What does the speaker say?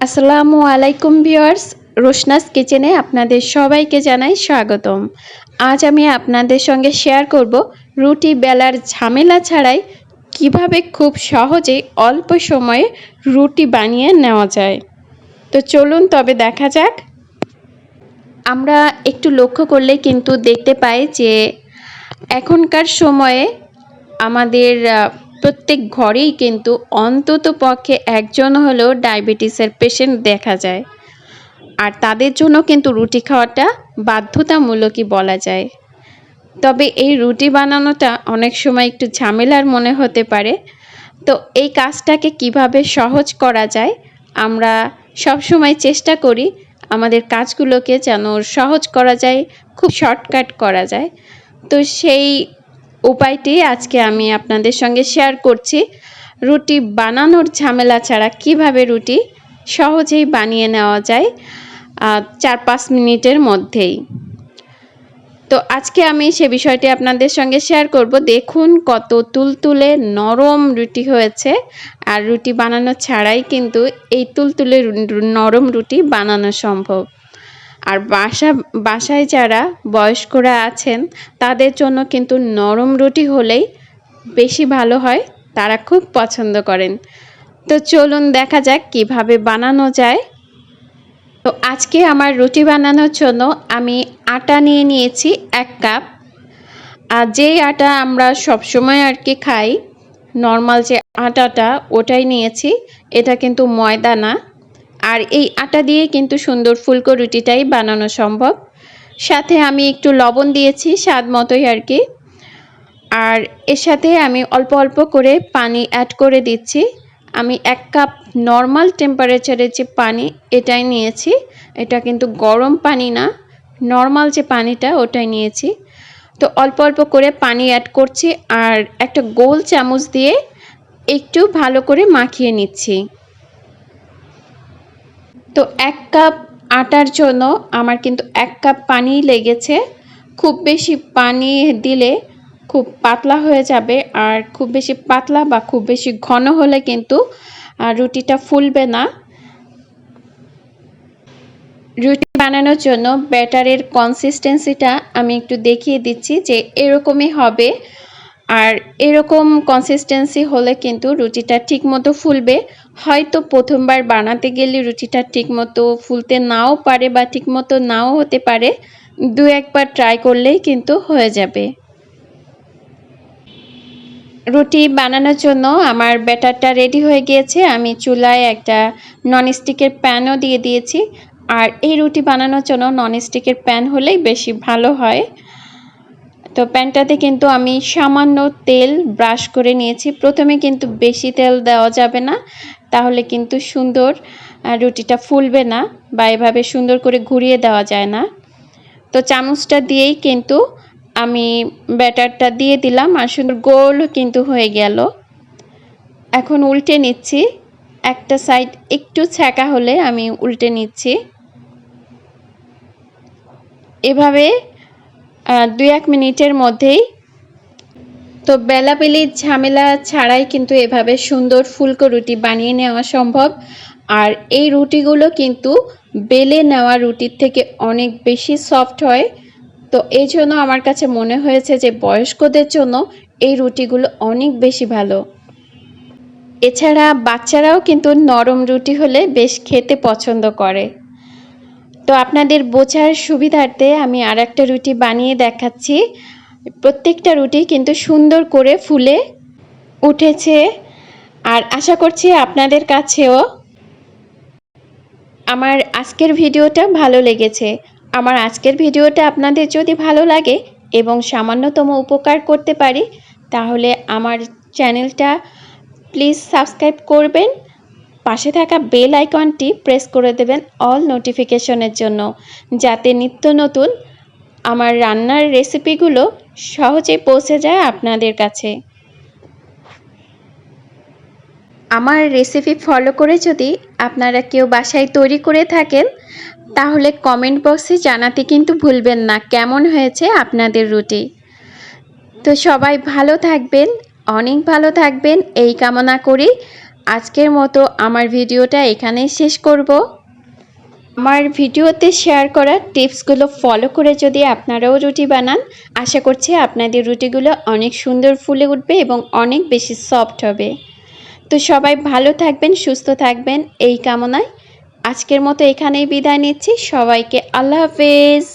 আসসালামু আলাইকুম ভিউয়ার্স, রোশনাস কিচেনে আপনাদের সবাইকে জানাই স্বাগতম। আজ আমি আপনাদের সঙ্গে শেয়ার করব রুটি বেলার ঝামেলা ছাড়াই কীভাবে খুব সহজে অল্প সময়ে রুটি বানিয়ে নেওয়া যায়। তো চলুন তবে দেখা যাক। আমরা একটু লক্ষ্য করলে কিন্তু দেখতে পাই যে এখনকার সময়ে আমাদের প্রত্যেক ঘরেই কিন্তু অন্তত পক্ষে একজন হলেও ডায়াবেটিসের পেশেন্ট দেখা যায়। আর তাদের জন্য কিন্তু রুটি খাওয়াটা বাধ্যতামূলকই বলা যায়। তবে এই রুটি বানানোটা অনেক সময় একটু ঝামেলার মনে হতে পারে। তো এই কাজটাকে কীভাবে সহজ করা যায়, আমরা সব সময় চেষ্টা করি আমাদের কাজগুলোকে যেন সহজ করা যায়, খুব শর্টকাট করা যায়। তো সেই উপায়টি আজকে আমি আপনাদের সঙ্গে শেয়ার করছি। রুটি বানানোর ঝামেলা ছাড়া কীভাবে রুটি সহজেই বানিয়ে নেওয়া যায় চার পাঁচ মিনিটের মধ্যেই। তো আজকে আমি সে বিষয়টি আপনাদের সঙ্গে শেয়ার করব। দেখুন কত তুলতুলে নরম রুটি হয়েছে, আর রুটি বানানো ছাড়াই কিন্তু এই তুলতুলে নরম রুটি বানানো সম্ভব। আর বাসা, বাসায় যারা বয়স্করা আছেন, তাদের জন্য কিন্তু নরম রুটি হলেই বেশি ভালো হয়, তারা খুব পছন্দ করেন। তো চলুন দেখা যাক কীভাবে বানানো যায়। তো আজকে আমার রুটি বানানোর জন্য আমি আটা নিয়ে নিয়েছি এক কাপ। আর যেই আটা আমরা সবসময় আর কি খাই, নর্মাল যে আটাটা ওটাই নিয়েছি, এটা কিন্তু ময়দা না। আর এই আটা দিয়ে কিন্তু সুন্দর ফুলকো রুটিটাই বানানো সম্ভব। সাথে আমি একটু লবণ দিয়েছি স্বাদ মতোই আর কি। আর এর সাথে আমি অল্প অল্প করে পানি অ্যাড করে দিচ্ছি। আমি এক কাপ নর্মাল টেম্পারেচারের যে পানি এটাই নিয়েছি। এটা কিন্তু গরম পানি না নর্মাল যে পানিটা ওটাই নিয়েছি। তো অল্প অল্প করে পানি অ্যাড করছি আর একটা গোল চামচ দিয়ে একটু ভালো করে মাখিয়ে নিচ্ছি। তো এক কাপ আটার জন্য আমার কিন্তু এক কাপ পানি লেগেছে। খুব বেশি পানি দিলে খুব পাতলা হয়ে যাবে আর খুব বেশি পাতলা বা খুব বেশি ঘন হলে কিন্তু রুটিটা ফুলবে না। রুটি বানানোর জন্য ব্যাটারের কনসিস্টেন্সিটা আমি একটু দেখিয়ে দিচ্ছি যে এরকমই হবে। আর এরকম কনসিস্টেন্সি হলে কিন্তু রুটিটা ঠিকমতো ফুলবে। হয়তো প্রথমবার বানাতে গেলে রুটিটা ঠিকমতো ফুলতে নাও পারে বা ঠিকমতো নাও হতে পারে, দু একবার ট্রাই করলেই কিন্তু হয়ে যাবে। রুটি বানানোর জন্য আমার ব্যাটারটা রেডি হয়ে গিয়েছে। আমি চুলায় একটা ননস্টিকের প্যানও দিয়ে দিয়েছি। আর এই রুটি বানানোর জন্য ননস্টিকের প্যান হলেই বেশি ভালো হয়। তো প্যানটাতে কিন্তু আমি সামান্য তেল ব্রাশ করে নিয়েছি। প্রথমে কিন্তু বেশি তেল দেওয়া যাবে না, তাহলে কিন্তু সুন্দর রুটিটা ফুলবে না বা এভাবে সুন্দর করে ঘুরিয়ে দেওয়া যায় না। তো চামচটা দিয়েই কিন্তু আমি ব্যাটারটা দিয়ে দিলাম, আর সুন্দর গোল কিন্তু হয়ে গেল। এখন উল্টে নিচ্ছি, একটা সাইড একটু ছ্যাঁকা হলে আমি উল্টে নিচ্ছি। এভাবে দুই এক মিনিটের মধ্যেই। তো বেলাবেলির ঝামেলা ছাড়াই কিন্তু এভাবে সুন্দর ফুলকো রুটি বানিয়ে নেওয়া সম্ভব। আর এই রুটিগুলো কিন্তু বেলে নেওয়া রুটির থেকে অনেক বেশি সফট হয়। তো এই জন্য আমার কাছে মনে হয়েছে যে বয়স্কদের জন্য এই রুটিগুলো অনেক বেশি ভালো। এছাড়া বাচ্চারাও কিন্তু নরম রুটি হলে বেশ খেতে পছন্দ করে। তো আপনাদের বোঝার সুবিধার্থে আমি আর একটা রুটি বানিয়ে দেখাচ্ছি। প্রত্যেকটা রুটি কিন্তু সুন্দর করে ফুলে উঠেছে। আর আশা করছি আপনাদের কাছেও। আমার আজকের ভিডিওটা ভালো লেগেছে। আমার আজকের ভিডিওটা আপনাদের যদি ভালো লাগে এবং সামান্যতম উপকার করতে পারি, তাহলে আমার চ্যানেলটা প্লিজ সাবস্ক্রাইব করবেন। পাশে থাকা বেল আইকনটি প্রেস করে দেবেন অল নোটিফিকেশনের জন্য, যাতে নিত্য নতুন আমার রান্নার রেসিপিগুলো সহজে পৌঁছে যায় আপনাদের কাছে। আমার রেসিপি ফলো করে যদি আপনারা কেউ বাসায় তৈরি করে থাকেন, তাহলে কমেন্ট বক্সে জানাতে কিন্তু ভুলবেন না, কেমন হয়েছে আপনাদের রুটি। তো সবাই ভালো থাকবেন, অনেক ভালো থাকবেন, এই কামনা করি। আজকের মতো আমার ভিডিওটা এখানেই শেষ করব। আমার ভিডিওতে শেয়ার করা টিপসগুলো ফলো করে যদি আপনারাও রুটি বানান, আশা করছি আপনাদের রুটিগুলো অনেক সুন্দর ফুলে উঠবে এবং অনেক বেশি সফট হবে। তো সবাই ভালো থাকবেন, সুস্থ থাকবেন, এই কামনায় আজকের মতো এখানেই বিদায় নিচ্ছি। সবাইকে আল্লাহ হাফেজ।